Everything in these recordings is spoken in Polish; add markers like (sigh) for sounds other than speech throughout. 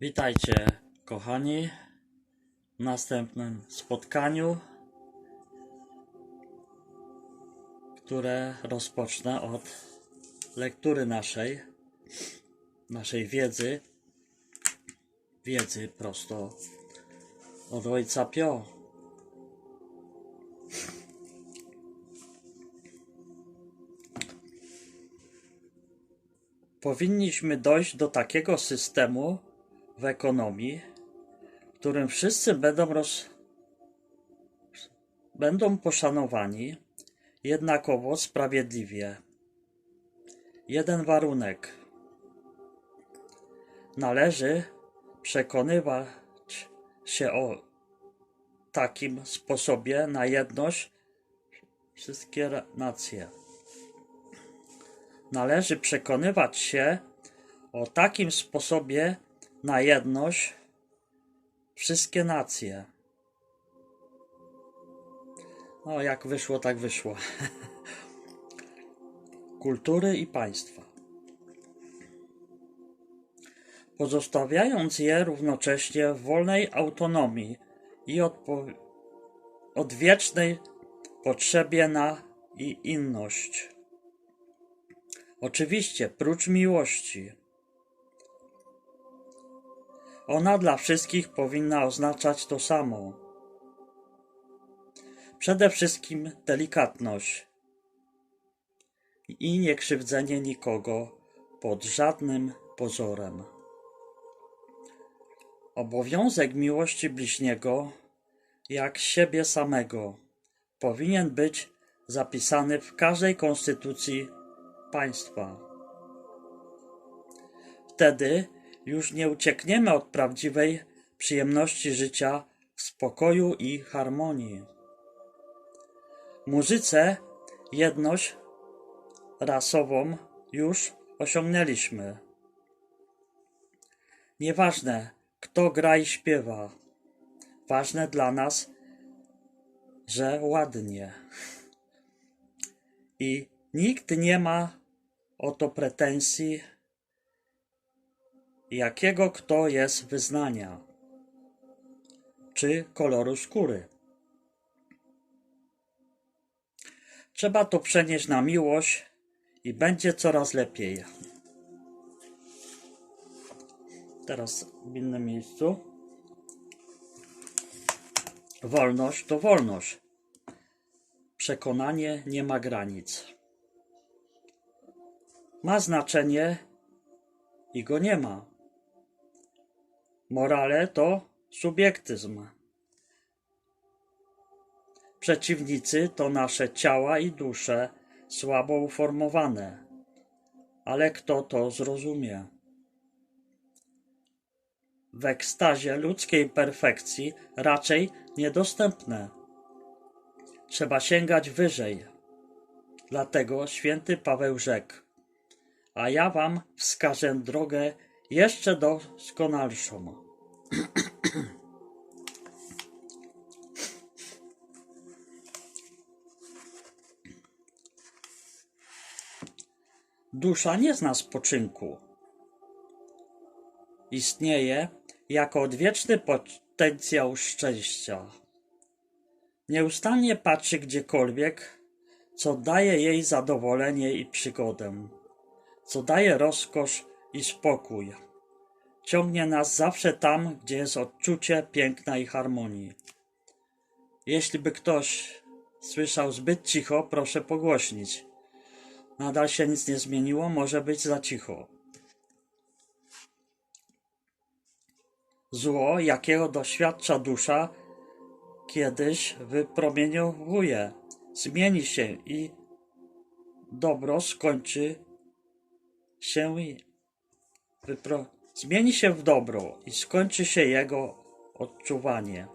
Witajcie, kochani, w następnym spotkaniu, które rozpocznę od lektury naszej, naszej wiedzy, wiedzy prosto od Ojca Pio. Powinniśmy dojść do takiego systemu w ekonomii, w którym wszyscy będą, roz... będą poszanowani jednakowo sprawiedliwie. Jeden warunek. Należy przekonywać się o takim sposobie na jedność wszystkie nacje. Należy przekonywać się o takim sposobie na jedność wszystkie nacje. No, jak wyszło, tak wyszło. (laughs) Kultury i państwa. Pozostawiając je równocześnie w wolnej autonomii i odwiecznej potrzebie na i inność. Oczywiście, prócz miłości. Ona dla wszystkich powinna oznaczać to samo. Przede wszystkim delikatność i niekrzywdzenie nikogo pod żadnym pozorem. Obowiązek miłości bliźniego, jak siebie samego, powinien być zapisany w każdej konstytucji państwa. Wtedy już nie uciekniemy od prawdziwej przyjemności życia w spokoju i harmonii. Muzyce jedność rasową już osiągnęliśmy. Nieważne, kto gra i śpiewa, ważne dla nas, że ładnie. I nikt nie ma o to pretensji, jakiego kto jest wyznania czy koloru skóry. Trzeba to przenieść na miłość i będzie coraz lepiej. Teraz w innym miejscu. Wolność to wolność. Przekonanie nie ma granic. Ma znaczenie i go nie ma. Morale to subiektyzm. Przeciwnicy to nasze ciała i dusze słabo uformowane, ale kto to zrozumie? W ekstazie ludzkiej perfekcji raczej niedostępne. Trzeba sięgać wyżej. Dlatego święty Paweł rzekł: A ja wam wskażę drogę jeszcze doskonalszą. (clears throat) Dusza nie zna spoczynku. Istnieje jako odwieczny potencjał szczęścia. Nieustannie patrzy gdziekolwiek, co daje jej zadowolenie i przygodę, co daje rozkosz i spokój. Ciągnie nas zawsze tam, gdzie jest odczucie piękna i harmonii. Jeśli by ktoś słyszał zbyt cicho, proszę pogłośnić. Nadal się nic nie zmieniło, może być za cicho. Zło, jakiego doświadcza dusza, kiedyś wypromieniowuje, zmieni się i dobro skończy się i wypro... zmieni się w dobro i skończy się jego odczuwanie.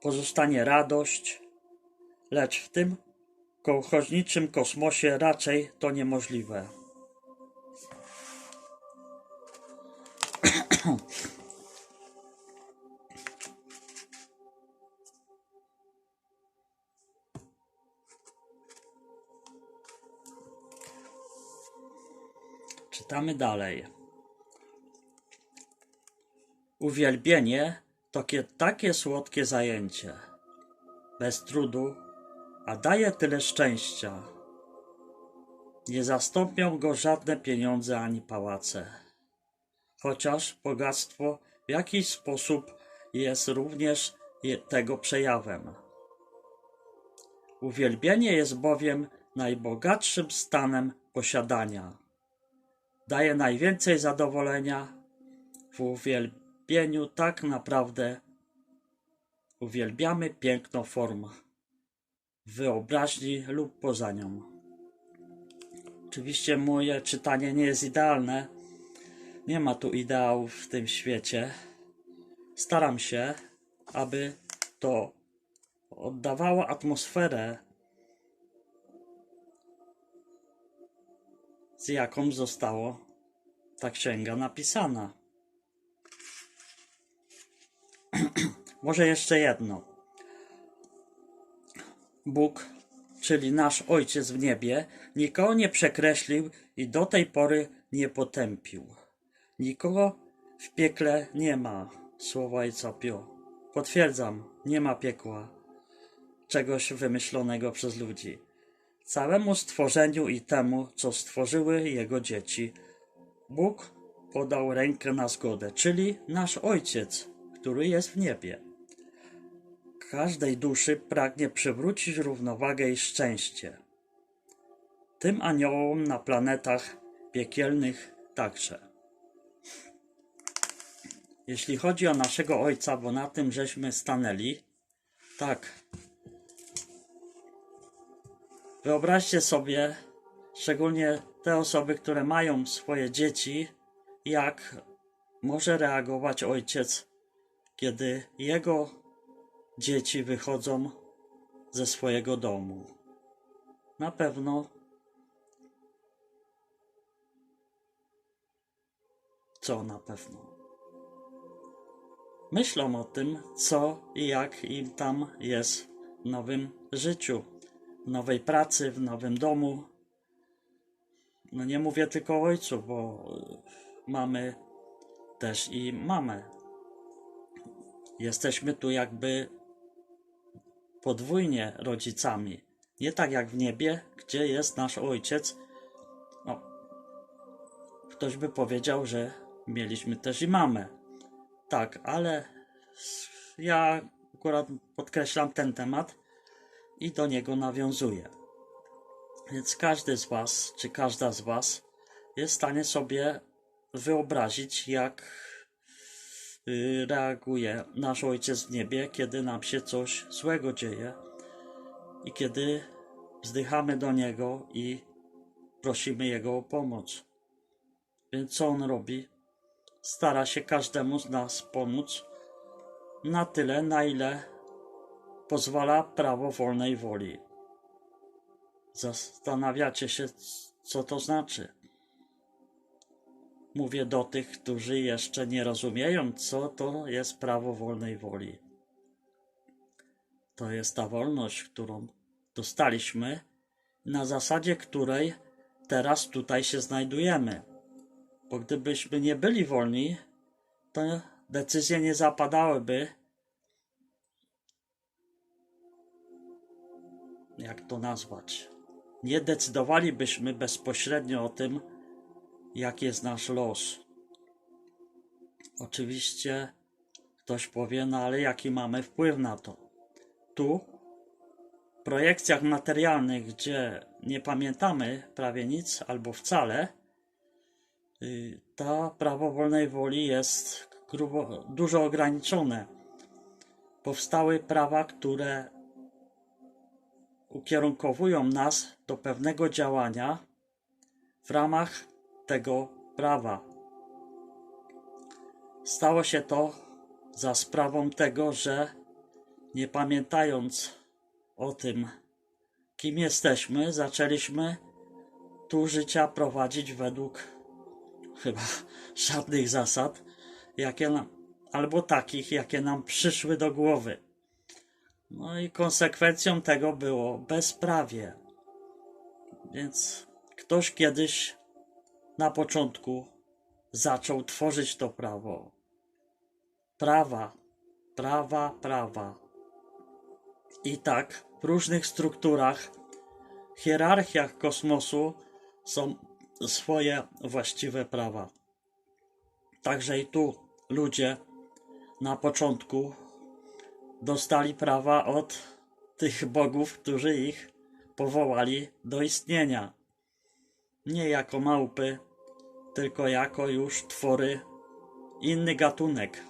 Pozostanie radość, lecz w tym kołchoźniczym kosmosie raczej to niemożliwe. Czytamy dalej. Uwielbienie to kie- takie słodkie zajęcie. Bez trudu, a daje tyle szczęścia. Nie zastąpią go żadne pieniądze ani pałace. Chociaż bogactwo w jakiś sposób jest również tego przejawem. Uwielbienie jest bowiem najbogatszym stanem posiadania. Daje najwięcej zadowolenia w uwielbieniu tak naprawdę uwielbiamy piękno form w wyobraźni lub poza nią. Oczywiście moje czytanie nie jest idealne. Nie ma tu ideałów w tym świecie. Staram się, aby to oddawało atmosferę, z jaką została ta księga napisana. Może jeszcze jedno. Bóg, czyli nasz Ojciec w niebie, nikogo nie przekreślił i do tej pory nie potępił. Nikogo w piekle nie ma, słowa Ojca Pio. Potwierdzam, nie ma piekła, czegoś wymyślonego przez ludzi. Całemu stworzeniu i temu, co stworzyły Jego dzieci, Bóg podał rękę na zgodę, czyli nasz Ojciec, który jest w niebie. Każdej duszy pragnie przywrócić równowagę i szczęście. Tym aniołom na planetach piekielnych także. Jeśli chodzi o naszego Ojca, bo na tym żeśmy stanęli, tak. Wyobraźcie sobie, szczególnie te osoby, które mają swoje dzieci, jak może reagować ojciec, kiedy jego dzieci wychodzą ze swojego domu. Na pewno co na pewno. Myślą o tym, co i jak im tam jest w nowym życiu, w nowej pracy, w nowym domu. No nie mówię tylko o ojcu, bo mamy też i mamę. Jesteśmy tu jakby podwójnie rodzicami. Nie tak jak w niebie, gdzie jest nasz ojciec. No, ktoś by powiedział, że mieliśmy też i mamę. Tak, ale ja akurat podkreślam ten temat i do niego nawiązuję. Więc każdy z Was, czy każda z Was jest w stanie sobie wyobrazić, jak reaguje nasz Ojciec w niebie, kiedy nam się coś złego dzieje i kiedy wzdychamy do Niego i prosimy Jego o pomoc. Więc co On robi? Stara się każdemu z nas pomóc na tyle, na ile pozwala prawo wolnej woli. Zastanawiacie się, co to znaczy. Mówię do tych, którzy jeszcze nie rozumieją, co to jest prawo wolnej woli. To jest ta wolność, którą dostaliśmy, na zasadzie której teraz tutaj się znajdujemy. Bo gdybyśmy nie byli wolni, to decyzje nie zapadałyby, jak to nazwać. Nie decydowalibyśmy bezpośrednio o tym, jaki jest nasz los. Oczywiście ktoś powie, no ale jaki mamy wpływ na to? Tu, w projekcjach materialnych, gdzie nie pamiętamy prawie nic albo wcale, y, to prawo wolnej woli jest grubo, dużo ograniczone. Powstały prawa, które ukierunkowują nas do pewnego działania w ramach tego prawa. Stało się to za sprawą tego, że nie pamiętając o tym, kim jesteśmy, zaczęliśmy tu życia prowadzić według chyba żadnych zasad, jakie nam, albo takich, jakie nam przyszły do głowy. No i konsekwencją tego było bezprawie. Więc ktoś kiedyś na początku zaczął tworzyć to prawo. prawa, prawa, prawa. I tak w różnych strukturach, hierarchiach kosmosu są swoje właściwe prawa. Także i tu ludzie na początku dostali prawa od tych bogów, którzy ich powołali do istnienia. Nie jako małpy, tylko jako już twory, inny gatunek,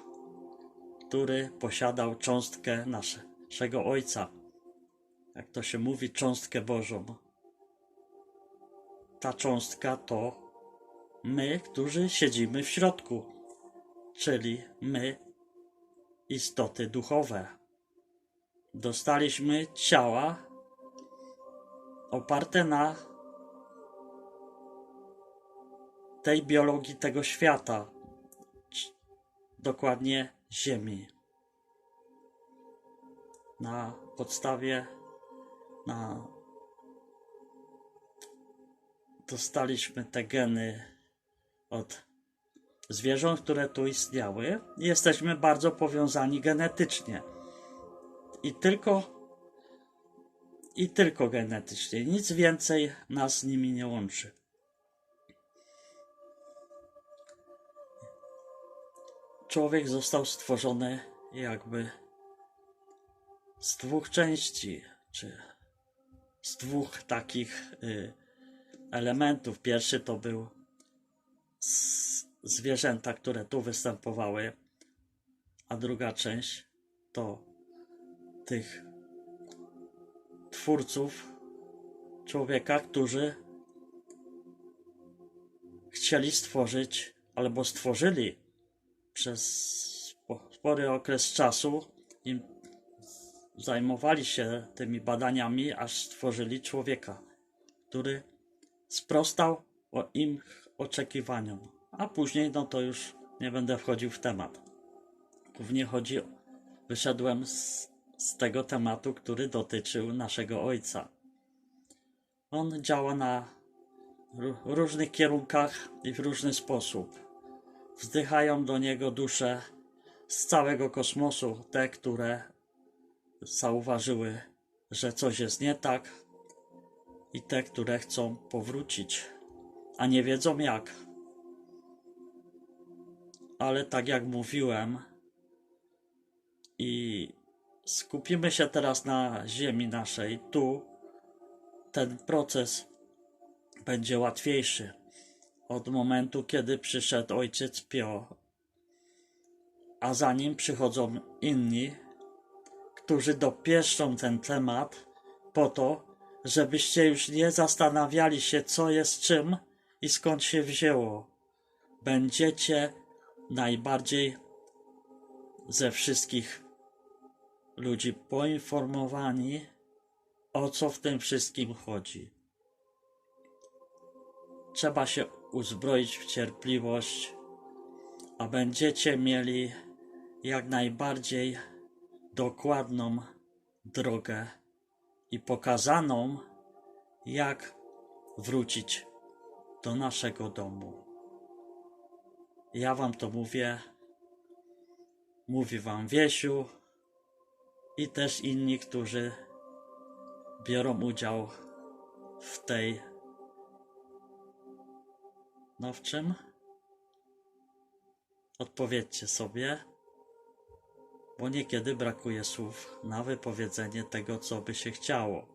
który posiadał cząstkę naszego Ojca. Jak to się mówi, cząstkę Bożą. Ta cząstka to my, którzy siedzimy w środku, czyli my, istoty duchowe. Dostaliśmy ciała oparte na tej biologii tego świata, dokładnie Ziemi. Na podstawie, na dostaliśmy te geny od zwierząt, które tu istniały. Jesteśmy bardzo powiązani genetycznie. I tylko i tylko genetycznie. Nic więcej nas z nimi nie łączy. Człowiek został stworzony jakby z dwóch części, czy z dwóch takich y, elementów. Pierwszy to był zwierzęta, które tu występowały, a druga część to tych twórców człowieka, którzy chcieli stworzyć albo stworzyli przez spo- spory okres czasu zajmowali się tymi badaniami, aż stworzyli człowieka, który sprostał im oczekiwaniom. A później, no to już nie będę wchodził w temat. Głównie chodzi, wyszedłem z, z tego tematu, który dotyczył naszego ojca. On działa na ró- różnych kierunkach i w różny sposób. Wzdychają do niego dusze z całego kosmosu, te, które zauważyły, że coś jest nie tak, i te, które chcą powrócić, a nie wiedzą jak. Ale tak jak mówiłem, i skupimy się teraz na Ziemi naszej, tu ten proces będzie łatwiejszy od momentu, kiedy przyszedł ojciec Pio, a za nim przychodzą inni, którzy dopieszczą ten temat po to, żebyście już nie zastanawiali się, co jest czym i skąd się wzięło. Będziecie najbardziej ze wszystkich ludzi poinformowani, o co w tym wszystkim chodzi. Trzeba się uzbroić w cierpliwość, a będziecie mieli jak najbardziej dokładną drogę i pokazaną, jak wrócić do naszego domu. Ja wam to mówię, mówi wam Wiesiu i też inni, którzy biorą udział w tej. No w czym? Odpowiedzcie sobie, bo niekiedy brakuje słów na wypowiedzenie tego, co by się chciało.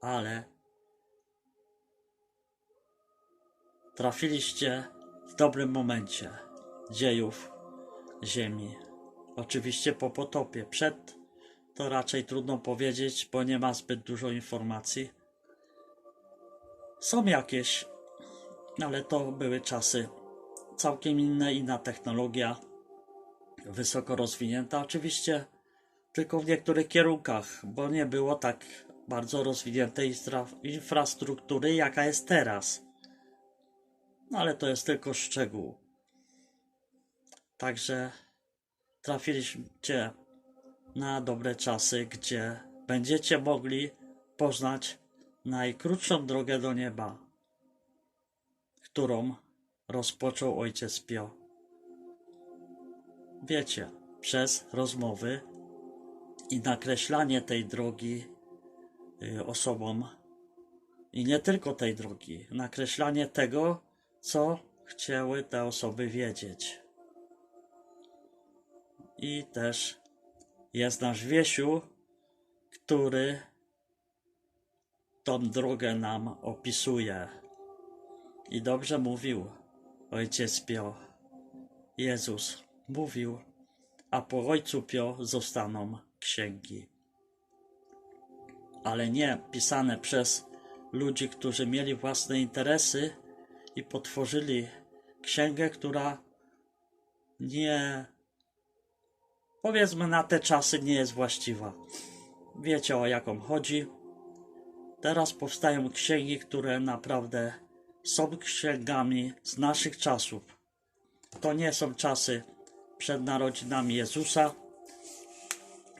Ale trafiliście w dobrym momencie dziejów Ziemi. Oczywiście po potopie. Przed to raczej trudno powiedzieć, bo nie ma zbyt dużo informacji. Są jakieś, ale to były czasy całkiem inne, inna technologia, wysoko rozwinięta. Oczywiście tylko w niektórych kierunkach, bo nie było tak bardzo rozwiniętej infrastruktury, jaka jest teraz. No ale to jest tylko szczegół. Także trafiliście na dobre czasy, gdzie będziecie mogli poznać najkrótszą drogę do nieba, którą rozpoczął ojciec Pio. wiecie, przez rozmowy i nakreślanie tej drogi y, osobom i nie tylko tej drogi, nakreślanie tego, co chciały te osoby wiedzieć. I też jest nasz Wiesiu, który tą drogę nam opisuje. I dobrze mówił ojciec Pio. Jezus mówił, a po ojcu Pio zostaną księgi. Ale nie pisane przez ludzi, którzy mieli własne interesy i potworzyli księgę, która nie, powiedzmy, na te czasy nie jest właściwa. Wiecie o jaką chodzi. Teraz powstają księgi, które naprawdę są księgami z naszych czasów. To nie są czasy przed narodzinami Jezusa.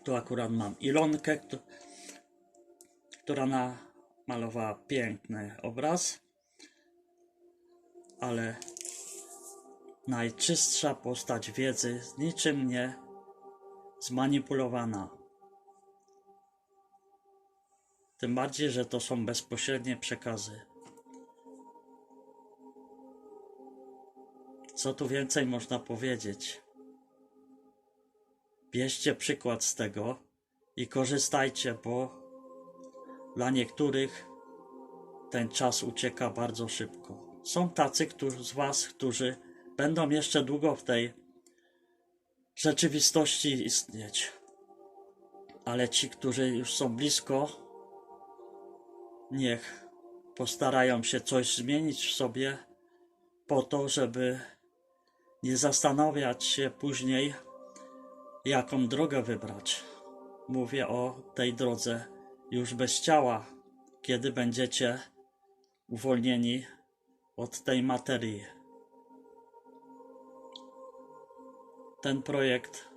Tu akurat mam Ilonkę, któ- która namalowała piękny obraz, ale najczystsza postać wiedzy, niczym nie zmanipulowana. Tym bardziej, że to są bezpośrednie przekazy. Co tu więcej można powiedzieć? Bierzcie przykład z tego i korzystajcie, bo dla niektórych ten czas ucieka bardzo szybko. Są tacy którzy, z Was, którzy będą jeszcze długo w tej rzeczywistości istnieć. Ale ci, którzy już są blisko, niech postarają się coś zmienić w sobie po to, żeby nie zastanawiać się później, jaką drogę wybrać. Mówię o tej drodze już bez ciała, kiedy będziecie uwolnieni od tej materii. Ten projekt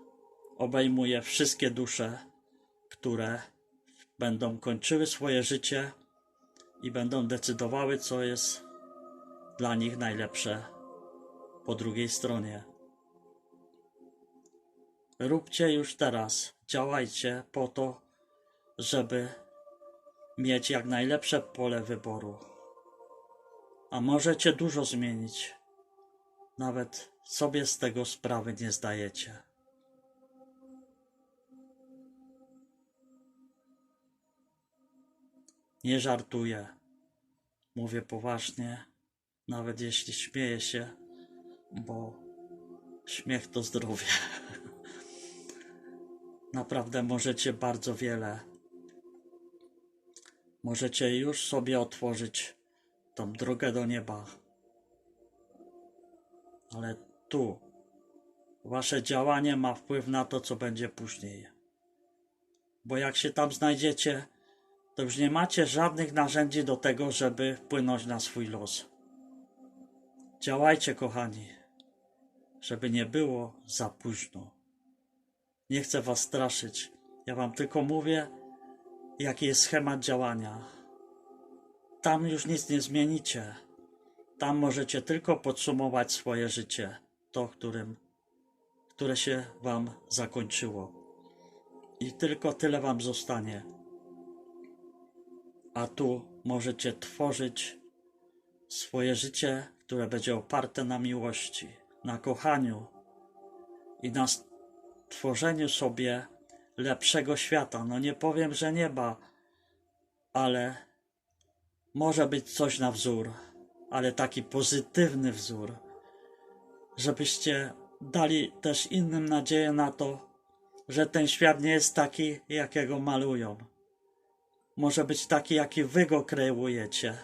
obejmuje wszystkie dusze, które będą kończyły swoje życie i będą decydowały, co jest dla nich najlepsze po drugiej stronie. Róbcie już teraz, działajcie po to, żeby mieć jak najlepsze pole wyboru. A możecie dużo zmienić. Nawet sobie z tego sprawy nie zdajecie. Nie żartuję. Mówię poważnie, nawet jeśli śmieję się, bo śmiech to zdrowie. (laughs) Naprawdę możecie bardzo wiele. Możecie już sobie otworzyć tą drogę do nieba. Ale tu wasze działanie ma wpływ na to, co będzie później. Bo jak się tam znajdziecie, to już nie macie żadnych narzędzi do tego, żeby wpłynąć na swój los. Działajcie, kochani, żeby nie było za późno. Nie chcę was straszyć. Ja wam tylko mówię, jaki jest schemat działania. Tam już nic nie zmienicie. Tam możecie tylko podsumować swoje życie, to, którym, które się wam zakończyło. I tylko tyle wam zostanie. A tu możecie tworzyć swoje życie, które będzie oparte na miłości, na kochaniu i na tworzeniu sobie lepszego świata. No nie powiem, że nieba, ale może być coś na wzór, ale taki pozytywny wzór, żebyście dali też innym nadzieję na to, że ten świat nie jest taki, jakiego malują. Może być taki, jaki wy go kreujecie.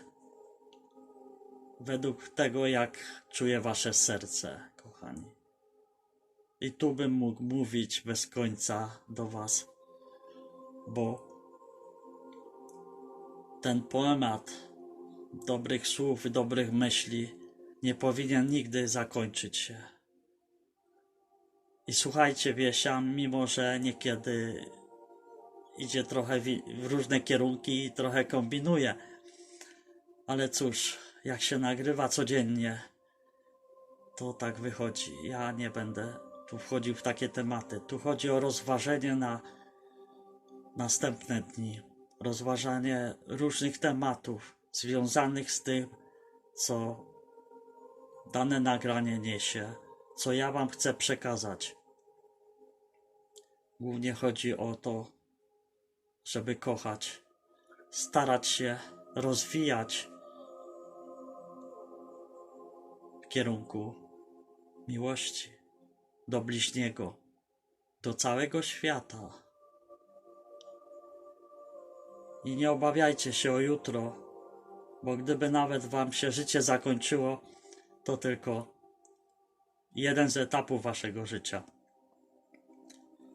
Według tego, jak czuje wasze serce, kochani. I tu bym mógł mówić bez końca do Was, bo ten poemat dobrych słów i dobrych myśli nie powinien nigdy zakończyć się. I słuchajcie, Wiesia, mimo że niekiedy idzie trochę w różne kierunki i trochę kombinuje, ale cóż, jak się nagrywa codziennie, to tak wychodzi. Ja nie będę tu wchodził w takie tematy. Tu chodzi o rozważenie na następne dni, rozważanie różnych tematów związanych z tym, co dane nagranie niesie, co ja Wam chcę przekazać. Głównie chodzi o to, żeby kochać, starać się rozwijać w kierunku miłości do bliźniego, do całego świata. I nie obawiajcie się o jutro, bo gdyby nawet Wam się życie zakończyło, to tylko jeden z etapów Waszego życia.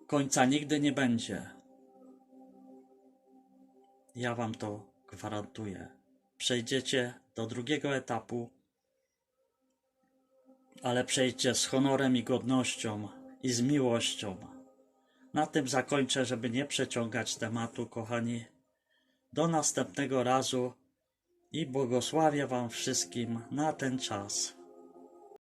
Końca nigdy nie będzie. Ja Wam to gwarantuję. Przejdziecie do drugiego etapu, ale przejdźcie z honorem i godnością i z miłością. Na tym zakończę, żeby nie przeciągać tematu, kochani. Do następnego razu i błogosławię Wam wszystkim na ten czas.